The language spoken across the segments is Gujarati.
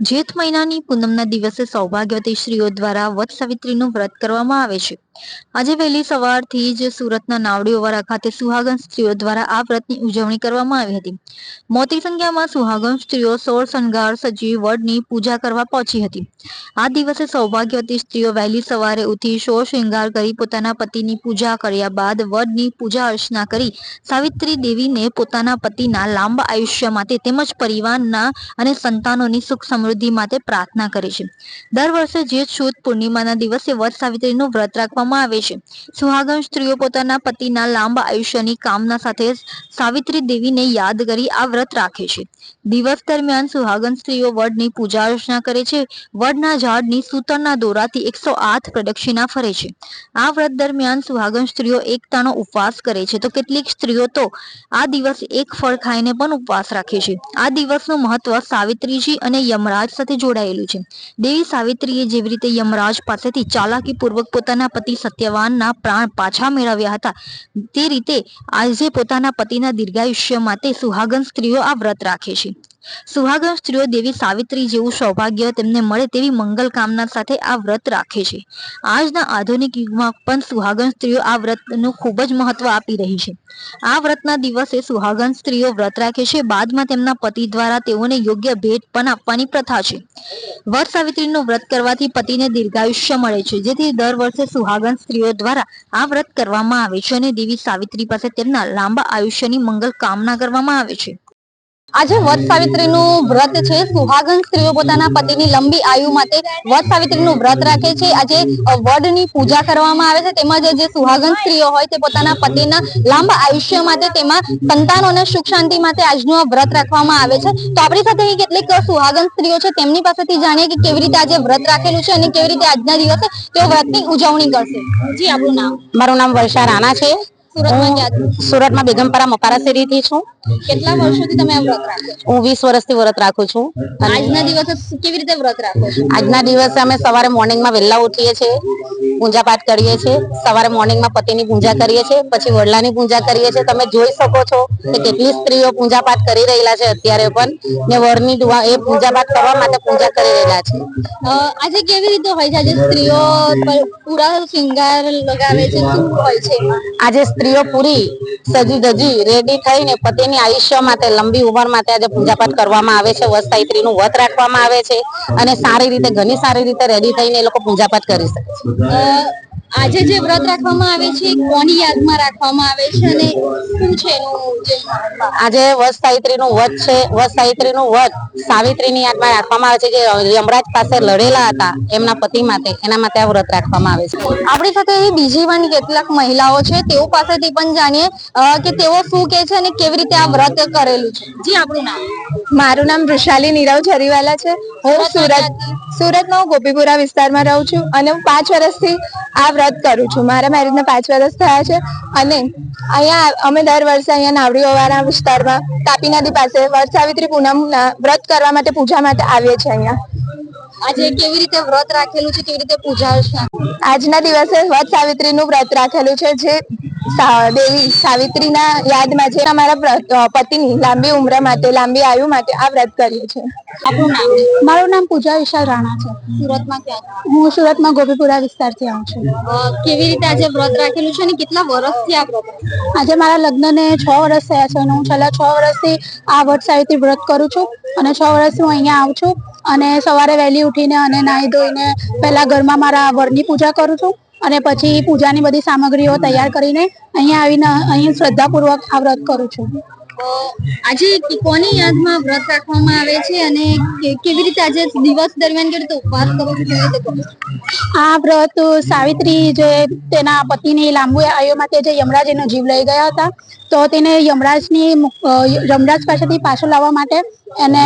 જેઠ મહિનાની પૂનમના દિવસે સૌભાગ્યવતી સ્ત્રીઓ દ્વારા વટ સાવિત્રીનું વ્રત કરવામાં આવે છે. આજે વહેલી સવારથી જ સુરતના નાવડીઓવાળા ખાતે સુહાગન સ્ત્રીઓ દ્વારા આ વ્રતની ઉજવણી કરવામાં આવી હતી. મોટી સંખ્યામાં સુહાગન સ્ત્રીઓ, સોળ શણગાર સજીવ વડની પૂજા કરવા પહોંચી હતી. આ દિવસે સૌભાગ્યવતી સ્ત્રીઓ વહેલી સવારે ઉઠી સોળ શૃંગાર કરી પોતાના પતિની પૂજા કર્યા બાદ વડની પૂજા અર્ચના કરી સાવિત્રી દેવીને પોતાના પતિના લાંબા આયુષ્ય માટે તેમજ પરિવારના અને સંતાનોની સુખ સમૃદ્ધિ માટે પ્રાર્થના કરી છે. દર વર્ષે જે છૂત પૂર્ણિમાના દિવસે વડ સાવિત્રીનું વ્રત રાખવામાં આવે છે. સુહાગણ સ્ત્રીઓ પોતાના પતિના લાંબા આયુષ્યની કામના સાથે સાવિત્રી દેવીને યાદ કરી આ વ્રત રાખે છે. દિવસ દરમિયાન સુહાગણ સ્ત્રીઓ વડની પૂજા અર્ચના કરે છે. વડના ઝાડની સૂતરના દોરાથી એકસો આઠ પ્રદક્ષિણા ફરે છે. આ વ્રત દરમિયાન સુહાગણ સ્ત્રીઓ એકતાનો ઉપવાસ કરે છે. તો કેટલીક સ્ત્રીઓ તો આ દિવસ એક ફળ ખાઈને પણ ઉપવાસ રાખે છે. આ દિવસનું મહત્વ સાવિત્રીજી અને યમરાજ સાથે જોડાયેલું છે. દેવી સાવિત્રીએ જેવી રીતે યમરાજ પાસેથી ચાલાકીપૂર્વક પોતાના પતિ સત્યવાનના પ્રાણ પાછા મેળવ્યા હતા. તે રીતે આજે પોતાના પતિના દીર્ઘાયુષ્ય માટે સુહાગન સ્ત્રીઓ આ વ્રત રાખે છે. સુહાગન સ્ત્રીઓ દેવી સાવિત્રી જેવું સૌભાગ્ય તેમને મળે તેવી મંગલ કામના સાથે આ વ્રત રાખે છે. આજના આધુનિક યુગમાં પણ સુહાગન સ્ત્રીઓ આ વ્રતનું ખૂબ જ મહત્વ આપી રહી છે. આ વ્રતના દિવસે સુહાગન સ્ત્રીઓ વ્રત રાખે છે. બાદમાં તેમના પતિ દ્વારા તેઓને યોગ્ય ભેટ પણ આપવાની પ્રથા છે. વર સાવિત્રીનું વ્રત કરવાથી પતિને દીર્ઘાયુષ્ય મળે છે. જેથી દર વર્ષે સુહાગન સ્ત્રીઓ દ્વારા આ વ્રત કરવામાં આવે છે અને દેવી સાવિત્રી પાસે તેમના લાંબા આયુષ્યની મંગલ કામના કરવામાં આવે છે. આજે વટ સાવિત્રીનું વ્રત છે. સુહાગન સ્ત્રીઓ પોતાના પતિની લંબી આયુ માટે વટ સાવિત્રીનું વ્રત રાખે છે. આજે વડની પૂજા કરવામાં આવે છે. તેમજ જે સુહાગન સ્ત્રીઓ હોય તે પોતાના પતિના લાંબા આયુષ્ય માટે તેમાં સંતાનો અને સુખ શાંતિ માટે આજનું વ્રત રાખવામાં આવે છે. તો આપણી સાથે કેટલીક સુહાગન સ્ત્રીઓ છે. તેમની પાસેથી જાણીએ કે કેવી રીતે આજે વ્રત રાખેલું છે અને કેવી રીતે આજના દિવસે તેઓ વ્રતની ઉજવણી કરશે. જી આપણું નામ. મારું નામ વર્ષા રાણા છે. સુરતમાં સુરતમાં બેગમપરા મપારા શેરીથી છું. કેટલા વર્ષોથી તમે વ્રત રાખો છો? હું વીસ વર્ષથી વ્રત રાખું છું. આજના દિવસે કેવી રીતે વ્રત રાખો છો? આજના દિવસે અમે સવારે મોર્નિંગમાં વહેલા ઉઠીએ છીએ પૂજા પાઠ કરીએ છીએ સવારે મોર્નિંગમાં પતિની પૂજા કરીએ છીએ પછી વડલાની પૂજા કરીએ છીએ. તમે જોઈ શકો છો કે કેટલી સ્ત્રીઓ પૂજા પાઠ કરી રહેલા છે અત્યારે પણ ને વરની દુઆ એ પૂજા પાઠ કરવા માટે પૂજા કરી રહેલા છે. આજે કેવી રીતે હોય છે? આજે સ્ત્રીઓ પૂરા શિંગાર લગાવે છે? શું હોય છે? આજે આજે સ્ત્રીઓ પૂરી સજી ધજી રેડી થઈને પતિની આયુષ્ય માટે, લંબી ઉંમર માટે આજે પૂજાપાઠ કરવામાં આવે છે. વસ્તાયત્રીનું વ્રત રાખવામાં આવે છે અને સારી રીતે, ઘણી સારી રીતે રેડી થઈને એ લોકો પૂજાપાઠ કરી શકે છે. આજે જે વ્રત રાખવામાં આવે છે કોની યાદમાં રાખવામાં આવે છે અને શું છે એનું જે મહત્વ? આજે વસ્ત સાવિત્રીનું વ્રત છે. નું વધ સાવિત્રી સાવિત્રીની યાદમાં રાખવામાં આવે છે જે યમરાજ પાસે લડેલા હતા એમના પતિ માટે. એના માટે આ વ્રત રાખવામાં આવે છે. આપણી સાથે એવી બીજી પણ કેટલાક મહિલાઓ છે તેઓ પાસેથી પણ જાણીએ કે તેઓ શું કે છે અને કેવી રીતે આ વ્રત કરેલું છે. જી આપણું નામ. મારું નામ વૃષાલી નીરવ જરીવાલા છે. હું સુરત સુરતમાં હું ગોપીપુરા વિસ્તારમાં રહું છું અને હું પાંચ વર્ષથી આ વ્રત કરું છું. મારા મેરેજને પાંચ વર્ષ થયા છે અને અહીંયા અમે દર વર્ષે અહીંયા નાવડીઓવાળા વિસ્તારમાં તાપી નદી પાસે વર્ષાવિત્રી સાવિત્રી પૂનમના વ્રત કરવા માટે પૂજા માટે આવીએ છીએ અહીંયા. આજે કેવી રીતે વ્રત રાખેલું છે? કેવી રીતે પૂજા આજના દિવસે વટ સાવિત્રીનું વ્રત રાખેલું છે જે દેવી સાવિત્રીના યાદમાં છે અમારા પતિની લાંબી ઉંમર માટે લાંબી આયુ માટે આ વ્રત કરીએ છીએ. આપણું નામ? મારું નામ પૂજા વિશાલ રાણા છે. સુરતમાં ક્યાં હું સુરતમાં ગોપીપુરા વિસ્તારથી આવું છું. કેવી રીતે આજે વ્રત રાખેલું છે અને કેટલા વર્ષથી આ વ્રત આજે મારા લગ્નને છ વર્ષ થયા છે અને હું છેલ્લા છ વર્ષથી આ વટ સાવિત્રી વ્રત કરું છું અને છ વર્ષથી હું અહીંયા આવું છું અને સવારે વહેલી ઉઠીને અને નાહી ધોઈને પહેલા ઘરમાં મારા વરની પૂજા કરું છું. અને પછી પૂજાની બધી સામગ્રીઓ તૈયાર કરીને અહીંયા આવીને અહીં શ્રદ્ધાપૂર્વક આ વ્રત કરું છું આજે કોની યાદમાં વ્રત રાખવામાં આવે છે અને કેવી રીતે આજે દિવસ દરમિયાન કેવી રીતે ઉપવાસ છો કરો છો? આ વ્રત સાવિત્રી જે તેના પતિની લાંબુ આયો માટે જે યમરાજ એનો જીવ લઈ ગયા હતા તો તેને યમરાજની યમરાજ પાસેથી પાછો લાવવા માટે એને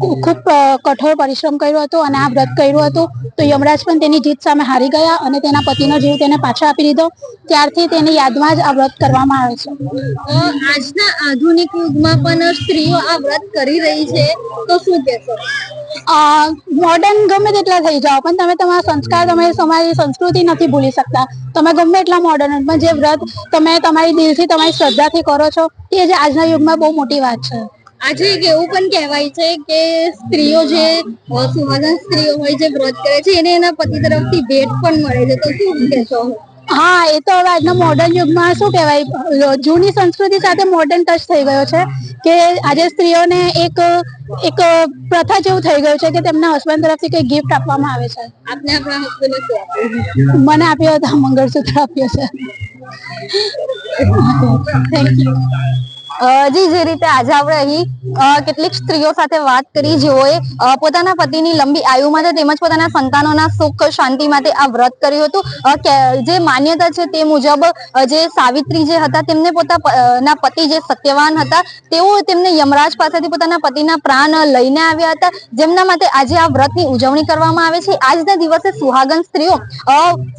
ખૂબ કઠોર પરિશ્રમ કર્યો હતો અને આ વ્રત કર્યું હતું. તો યમરાજ પણ તેની જીત સામે હારી ગયા અને તેના પતિનો જીવ તેને પાછો આપી દીધો. ત્યારથી તેની યાદમાં જ આ વ્રત કરવામાં આવે છે. આજના આધુનિક યુગમાં પણ સ્ત્રીઓ આ વ્રત કરી રહી છે. તો શું કહેશો? મોડર્ન ગમે તેટલા થઈ જાઓ પણ તમે તમારા સંસ્કાર તમે તમારી સંસ્કૃતિ નથી ભૂલી શકતા. તમે ગમે એટલા મોડર્ન પણ જે વ્રત તમે તમારી દિલથી તમારી શ્રદ્ધાથી કરો છો એ જ આજના યુગમાં બહુ મોટી વાત છે. આજે એવું પણ કહેવાય છે કે સ્ત્રીઓ જે સુવાધન સ્ત્રીઓ હોય જે વ્રત કરે છે એને એના પતિ તરફથી ભેટ પણ મળે છે. તો શું કહેશો? હા એ તો હવે આજના મોડર્ન યુગમાં શું કહેવાય? જૂની સંસ્કૃતિ સાથે મોડર્ન ટચ થઈ ગયો છે કે આજે સ્ત્રીઓને એક એક પ્રથા જેવું થઈ ગયું છે કે તેમના હસબન્ડ તરફથી કંઈ ગિફ્ટ આપવામાં આવે છે. આપને આપણા હસબન્ડને મને આપ્યો હતો મંગળસૂત્ર આપ્યો છે. થેન્ક યુ જી, જે રીતે આજે આપણે અહીં કેટલીક સ્ત્રીઓ સાથે વાત કરી, જેઓએ પોતાના પતિની લંબી આયુ માટે તેમજ પોતાના સંતાનોના સુખ, શાંતિ માટે આ વ્રત કર્યું હતું. જે માન્યતા છે તે મુજબ જે સાવિત્રી જે હતા, તેમને પોતાના પતિ જે સત્યવાન હતા, તેઓ તેમને યમરાજ પાસેથી પોતાના પતિના પ્રાણ લઈને આવ્યા હતા. જેમના માટે આજે આ વ્રતની ઉજવણી કરવામાં આવે છે. આજના દિવસે સુહાગન સ્ત્રીઓ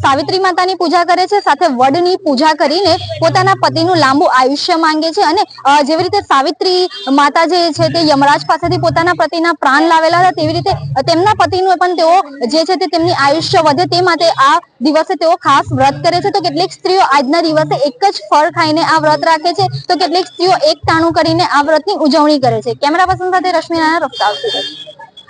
સાવિત્રી માતાની પૂજા કરે છે. સાથે વડની પૂજા કરીને પોતાના પતિનું લાંબુ આયુષ્ય માંગે છે અને જેવી રીતે સાવિત્રી માતા જે છે તે યમરાજ પાસેથી પોતાના પતિના પ્રાણ લાવેલા હતા, તેવી રીતે તેમના પતિનું પણ તેઓ જે છે તે તેમની આયુષ્ય વધે તે માટે આ દિવસે તેઓ ખાસ વ્રત કરે છે. તો કેટલીક સ્ત્રીઓ આજના દિવસે એક જ ફળ ખાઈને આ વ્રત રાખે છે. તો કેટલીક સ્ત્રીઓ એક તાણું કરીને આ વ્રતની ઉજવણી કરે છે. કેમેરા પર્સન સાથે રશ્મિ રફતાર સુરત